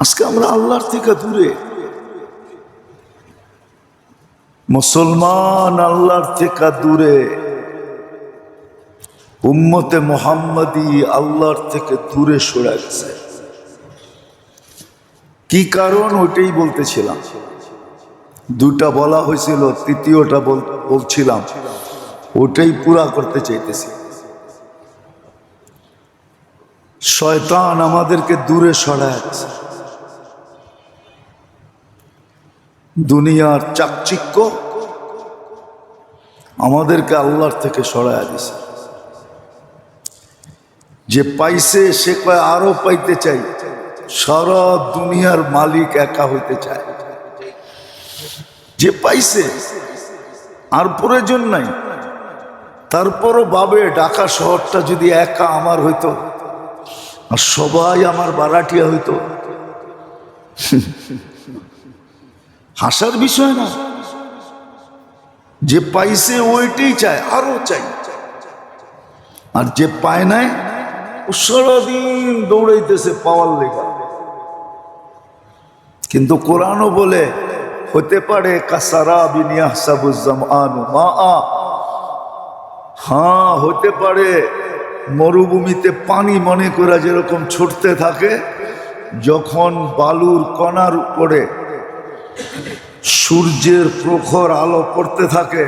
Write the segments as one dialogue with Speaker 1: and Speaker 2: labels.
Speaker 1: আজকে আমরা আল্লাহর থেকে দূরে। মুসলমান আল্লাহর থেকে দূরে। উম্মতে মোহাম্মদী আল্লাহর থেকে দূরে সরে কি কারণ ওইটাই বলতেছিলাম। দুটা বলা হয়েছিল, তৃতীয়টা বল- বলছিলাম। ওটাই পুরা করতে চাইতেছি। শয়তান আমাদেরকে দূরে সরাচ্ছে দুনিয়ার চাকচিক্য আমাদেরকে আল্লাহর থেকে সরায় দিছে। যে পাইছে, সে কয়, আরও পাইতে চাই। সারা দুনিয়ার মালিক একা হইতে চায়। যে পাইছে, আর প্রয়োজন নাই। তারপরও বাবে ঢাকা শহরটা যদি একা আমার হইতো, আর সবাই আমার বারাটিয়া হইতো। হাসার বিষয় না। যে পাইছে ওইটাই চায় আরও চাই আর যে পায় নাই সারাদিন দৌড়াইতেছে পাওয়ার লেখা কিন্তু কোরআনও বলে, হতে পারে কাসারা বিনিয়া সাবুজামানু মা আ হ্যাঁ হতে পারে মরুভূমিতে পানি মনে করা যেরকম ছুটতে থাকে, যখন বালুর কণার উপরে সূর্যের প্রখর আলো পড়তে থাকে,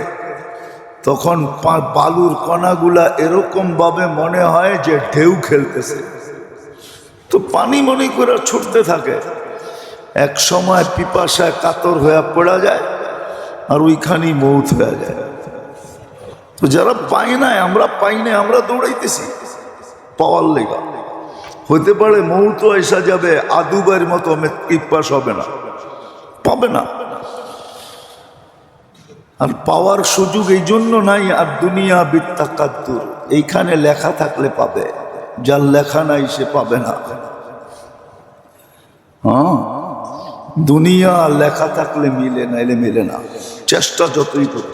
Speaker 1: তখন বালুর কণাগুলা এরকম ভাবে মনে হয় যে ঢেউ খেলতেছে। তো পানি মনে করে ছুটতে থাকে। এক সময় পিপাসায় কাতর হয়ে পড়া যায় আর ওইখানেই মৌত হয়ে যায়। তো যারা পায় নাই, আমরা পাই নাই, আমরা দৌড়াইতেছি। পাওয়ার লেগা। হতে পারে মৌত এসা যাবে আদুবার মতো পিপাস হবে না। পাবে না। আর পাওয়ার সুযোগ এই জন্য নাই, আর দুনিয়া বিত্তাকাদ্দুর। এইখানে লেখা থাকলে পাবে, যার লেখা নাই সে পাবে না। হ্যাঁ? দুনিয়া লেখা থাকলে মিলে, নাইলে মিলে না। চেষ্টা যতই করি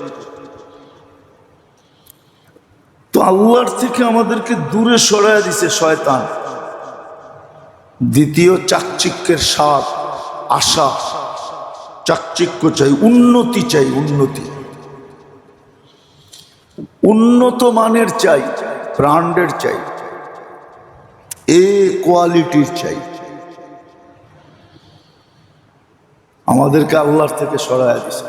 Speaker 1: তো আল্লাহর থেকে আমাদেরকে দূরে সরায় দিছে শয়তান। দ্বিতীয় চাকচিক্যের স্বাদ, আশা। চাকচিক্য চাই, উন্নতি চাই, উন্নতি। উন্নত মানের চাই ব্রান্ডের চাই। এ কোয়ালিটির চাই। আমাদেরকে আল্লাহর থেকে সরায় দিছে।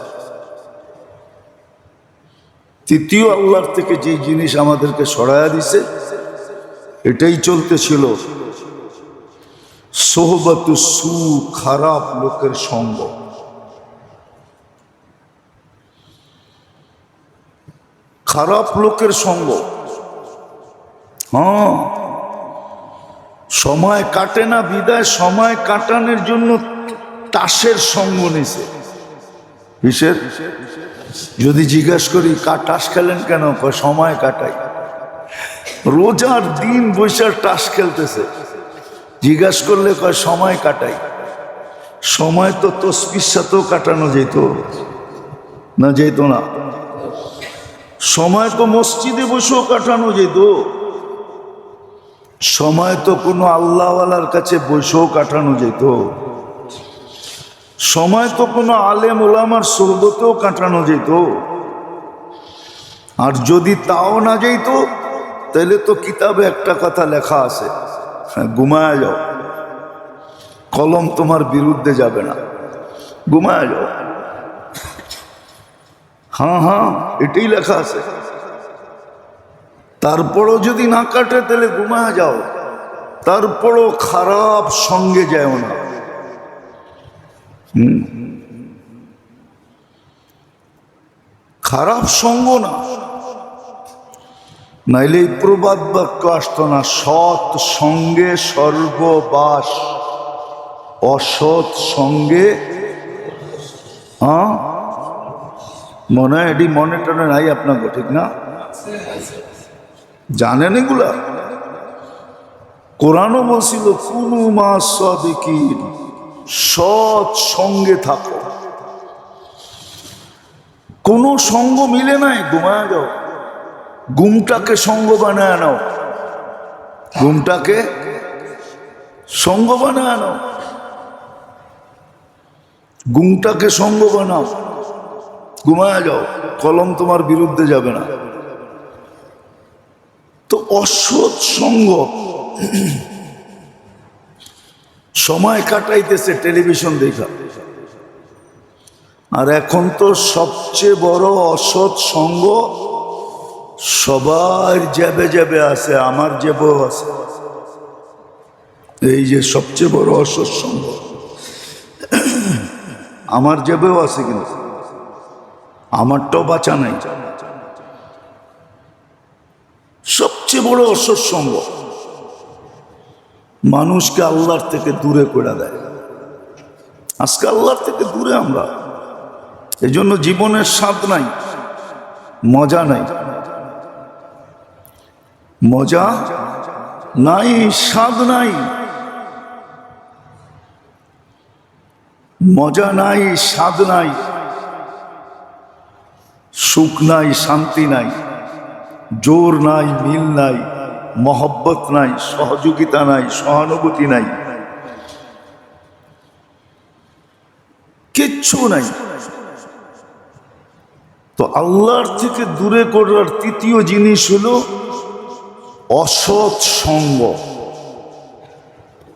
Speaker 1: তৃতীয় আল্লাহর থেকে যে জিনিস আমাদেরকে সরায়া দিছে, এটাই চলতেছিল সোহবতু সু খারাপ লোকের সঙ্গ। খারাপ লোকের সঙ্গ। হ্যাঁ। সময় কাটে না বিদায়, সময় কাটানোর জন্য তাসের সঙ্গ নিছে। কিসের? যদি জিজ্ঞেস করি টাস খেলেন কেন? সময় কাটাই। রোজার দিন বৈশাখ টাস খেলতেছে। জিজ্ঞাস করলে কয়, সময় কাটাই। সময় তো তসবির সাথেও কাটানো যেত। না যেত না। সময় তো মসজিদে বসেও কাটানো যেত। সময় তো কোনো আল্লাহওয়ালার কাছে বসেও কাটানো যেত। সময় তো কোনো আলেম ওলামার সোহবতেও কাটানো যেত। আর যদি তাও না যেত তাহলে তো কিতাবে একটা কথা লেখা আছে। হ্যাঁ, ঘুমায় যাও। কলম তোমার বিরুদ্ধে যাবে না। ঘুমায় যাও। হ্যাঁ হ্যাঁ এটাই লেখা আছে। তারপরও যদি না কাটে, তাহলে ঘুমায় যাও। তারপরও খারাপ সঙ্গে যায় না। খারাপ সঙ্গ না। নাইলে এই প্রবাদ বাক্য আসতো না, সৎ সঙ্গে সর্ববাস, অসৎ সঙ্গে হ্যাঁ? মনে হয় এটি মনে টনে নাই আপনাকে, ঠিক না? জানেন এগুলা? কোরআনও বলছিল, কুনু মা সৎ সঙ্গে থাকো। কোনো সঙ্গ মিলে নাই, ঘুমায় যাও। গুমটাকে সঙ্গ বানায় নাও। ঘুমটাকে সঙ্গ বানায় নাও। গুমটাকে সঙ্গ বানাও। ঘুমায় যাও, কলম তোমার বিরুদ্ধে যাবে না। তো অসৎ সঙ্গ সময় কাটাইতেছে টেলিভিশন দেখা। আর এখন তো সবচেয়ে বড় অসৎ সঙ্গ সবার যাবে যাবে আছে, আমার জেবেও আছে। এই যে সবচেয়ে বড় অসৎ সঙ্গ, আমার জেবেও আছে কিন্তু। আমারটাও বাঁচা নাই। সবচেয়ে বড় অসৎ সঙ্গ মানুষকে আল্লাহর থেকে দূরে করে দেয়। আজকে আল্লাহর থেকে দূরে আমরা। এই জন্য জীবনের স্বাদ নাই, মজা নাই। মজা নাই, স্বাদ নাই। মজা নাই, স্বাদ নাই। সুখ নাই, শান্তি নাই, জোর নাই, মিল নাই, মহব্বত নাই, সহযোগিতা নাই, সহানুভূতি নাই, কিচ্ছু নাই। তো আল্লাহর থেকে দূরে করার তৃতীয় জিনিস হলো অসৎ সঙ্গ।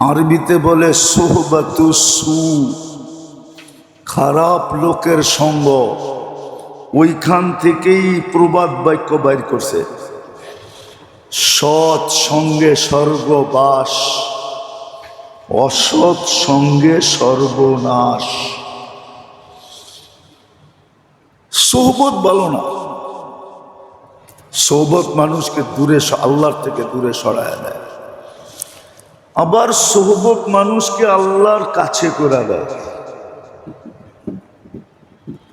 Speaker 1: আরবিতে বলে সোহবাতু সু, খারাপ লোকের সঙ্গ। ওইখান থেকেই প্রবাদ বাক্য বাইর করছে। সৎ সঙ্গে স্বর্গবাস, অসৎ সঙ্গে সর্বনাশ সোহবত ভালো না। সোহবত মানুষকে দূরে আল্লাহর থেকে দূরে সরায় দেয়। আবার সোহবত মানুষকে আল্লাহর কাছে করে দেয়।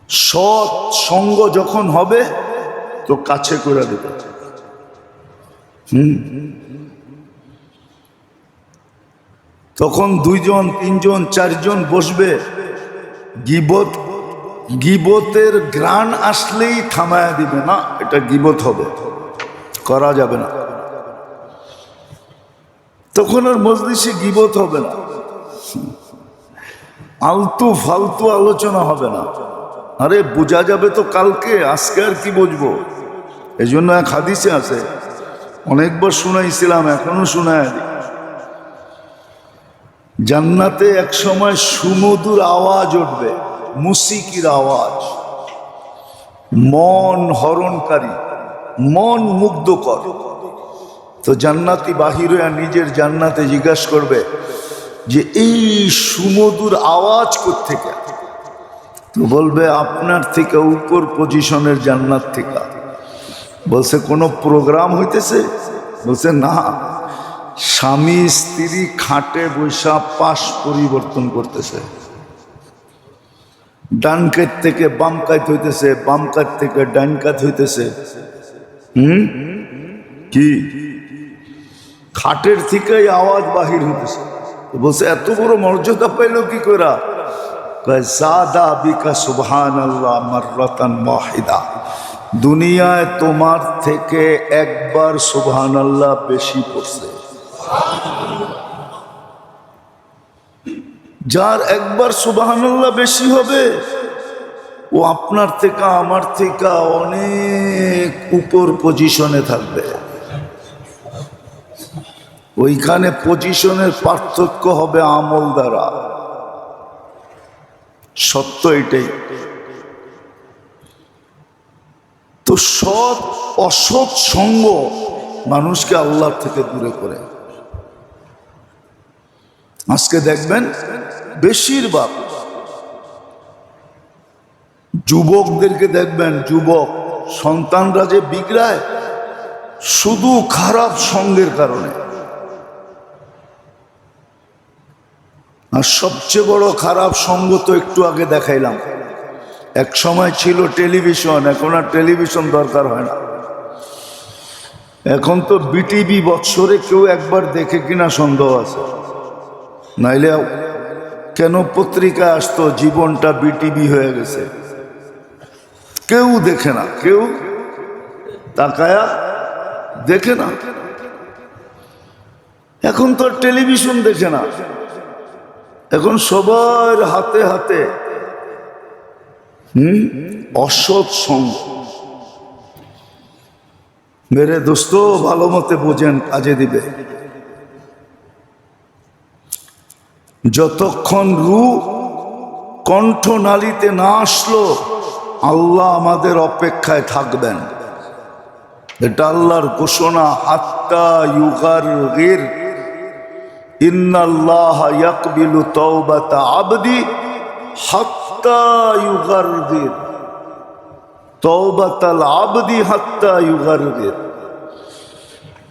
Speaker 1: সৎ সঙ্গ যখন হবে, তো কাছে করে দেবে। হুম? তখন দুইজন, তিনজন, চারজন বসবে। গিবত, গিবতের গ্রান আসলেই থামায়া দিবে না, এটা গিবত হবে। করা যাবে না। তখন আর মজলিসে গিবত হবে না। আলতু ফালতু আলোচনা হবে না। আরে বোঝা যাবে তো কালকে, আজকে আর কি বুঝব? এই জন্য এক হাদিসে আছে, অনেকবার শুনাইছিলাম, এখনও শোনায় জান্নাতে এক সময় সুমধুর আওয়াজ উঠবে, মুসিকির আওয়াজ। মন হরণকারী, মন মুগ্ধকর। তো জান্নাতি বাহির হইয়া নিজের জান্নাতে জিজ্ঞাসা করবে যে, এই সুমধুর আওয়াজ থেকে তো বলবে, আপনার থেকে উপর পজিশনের জান্নাত থেকে। বলছে, কোনো প্রোগ্রাম হইতেছে? বলছে, না। স্বামী, স্ত্রী খাটে বৈশা পাশ পরিবর্তন করতেছে। ডান কাত থেকে বাম কাত হইতেছে, বাম কাত থেকে ডান কাত হইতেছে। হুম? কি? খাটের থেকেই আওয়াজ বাহির হইতেছে। বলছে, এত বড় মর্যাদা পাইল কি করা জাদা বিকা সুবহান আল্লাহ মাররাতান ওয়াহিদা। দুনিয়ায় তোমার থেকে একবার সুবহান আল্লাহ বেশি পড়ছে। যার একবার সুবহান আল্লাহ বেশি হবে, ও আপনার থেকে, আমার থেকে অনেক উপর পজিশনে থাকবে। ওইখানে পজিশনের পার্থক্য হবে আমল দ্বারা। সত্য এটাই। তো সৎ, অসৎ সঙ্গ মানুষকে আল্লাহ থেকে দূরে করে। আজকে দেখবেন বেশিরভাগ যুবকদেরকে দেখবেন, যুবক সন্তানরা যে বিগড়ায়, শুধু খারাপ সঙ্গের কারণে। আর সবচেয়ে বড় খারাপ সঙ্গ তো একটু আগে দেখাইলাম। এক সময় ছিল টেলিভিশন, এখন আর টেলিভিশন দরকার হয় না। এখন তো বিটিভি বৎসরে কেউ একবার দেখে কিনা সন্দেহ আছে। নাইলে কেন পত্রিকা আসতো, জীবনটা বিটিভি হয়ে গেছে। কেউ দেখে না, কেউ তাকায়া দেখে না। এখন তো টেলিভিশন দেখে না। এখন সবার হাতে হাতে, হুম? অসৎ সঙ্গ। মেরে দোস্ত, ভালো মতে বোঝেন, কাজে দিবে। যতক্ষণ রু কণ্ঠনালীতে না আসলো, আল্লাহ আমাদের অপেক্ষায় থাকবেন। এটা আল্লাহর ঘোষণা, হাত্তা ইউগার গির।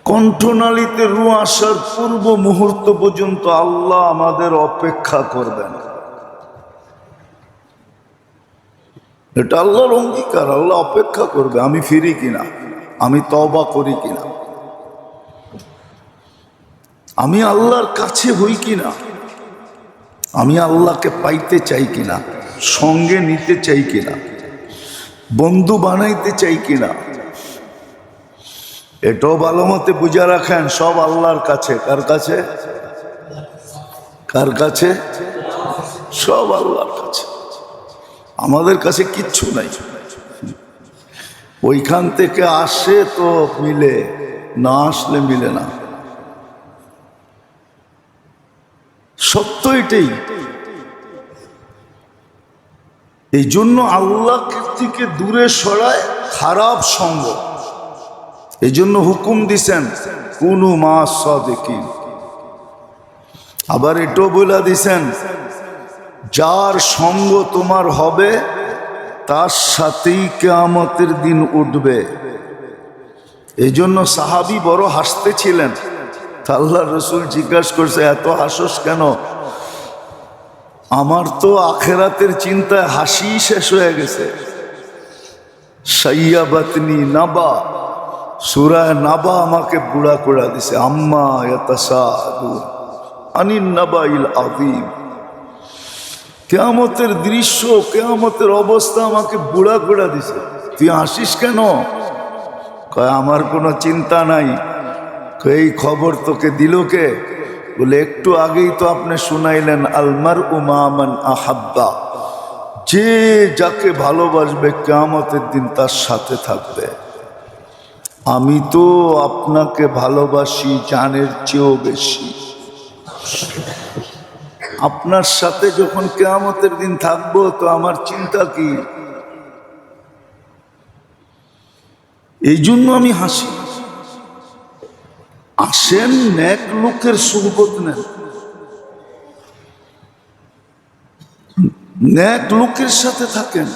Speaker 1: কণ্ঠনালীতে রু আসার পূর্ব মুহূর্ত পর্যন্ত আল্লাহ আমাদের অপেক্ষা করবেন। এটা আল্লাহর অঙ্গীকার, আল্লাহ অপেক্ষা করবে, আমি ফিরি কিনা, আমি তবা করি কিনা। আমি আল্লাহর কাছে হই কিনা? আমি আল্লাহকে পাইতে চাই কিনা? সঙ্গে নিতে চাই কিনা? বন্ধু বানাইতে চাই কিনা? এটাও ভালো মতে বুঝা রাখেন, সব আল্লাহর কাছে। কার কাছে? কার কাছে? সব আল্লাহর কাছে। আমাদের কাছে কিচ্ছু নাই। ওইখান থেকে আসে তো মিলে, না আসলে মিলে না। সত্য এটাই। এই জন্য আল্লাহ থেকে দূরে সরায় খারাপ সঙ্গ। এই জন্য হুকুম দিছেন, কোনু মা সদেকিন। আবার এটাও বলে দিছেন, যার সঙ্গ তোমার হবে, তার সাথেই কেয়ামতের দিন উঠবে। এই জন্য সাহাবি বড় হাসতেছিলেন। তা আল্লাহ রসুল জিজ্ঞাসা করছে, এত হাসস কেন? আমার তো আখেরাতের চিন্তায় হাসি শেষ হয়ে গেছে। সাইয়া বাতনি নাবা, সুরায় নাবা আমাকে বুড়া করে দিছে, আম্মা ইয়াতাসাদু আনিন নাবাইল আযীম। কেয়ামতের দৃশ্য, কেয়ামতের অবস্থা আমাকে বুড়া করে দিছে। তুই হাসিস কেন? কয়, আমার কোনো চিন্তা নাই। কয়, এই খবর তোকে দিল কে? বলে একটু আগেই তো আপনি শুনাইলেন আলমার উমামান আহাব্বা। যে যাকে ভালোবাসবে কেয়ামতের দিন তার সাথে থাকবে। আমি তো আপনাকে ভালোবাসি জানের চেয়েও বেশি। আপনার সাথে যখন কেয়ামতের দিন থাকব তো আমার চিন্তা কি? এই জন্য আমি হাসি। আসেন ন্যাক লোকের সুরবত নেন ন্যাক লোকের সাথে থাকেন।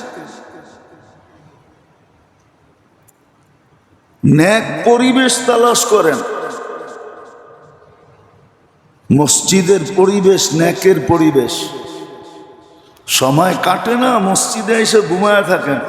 Speaker 1: ন্যাক পরিবেশ তালাশ করেন। মসজিদের পরিবেশ ন্যাকের পরিবেশ। সময় কাটে না, মসজিদে এসে ঘুমায় থাকেন।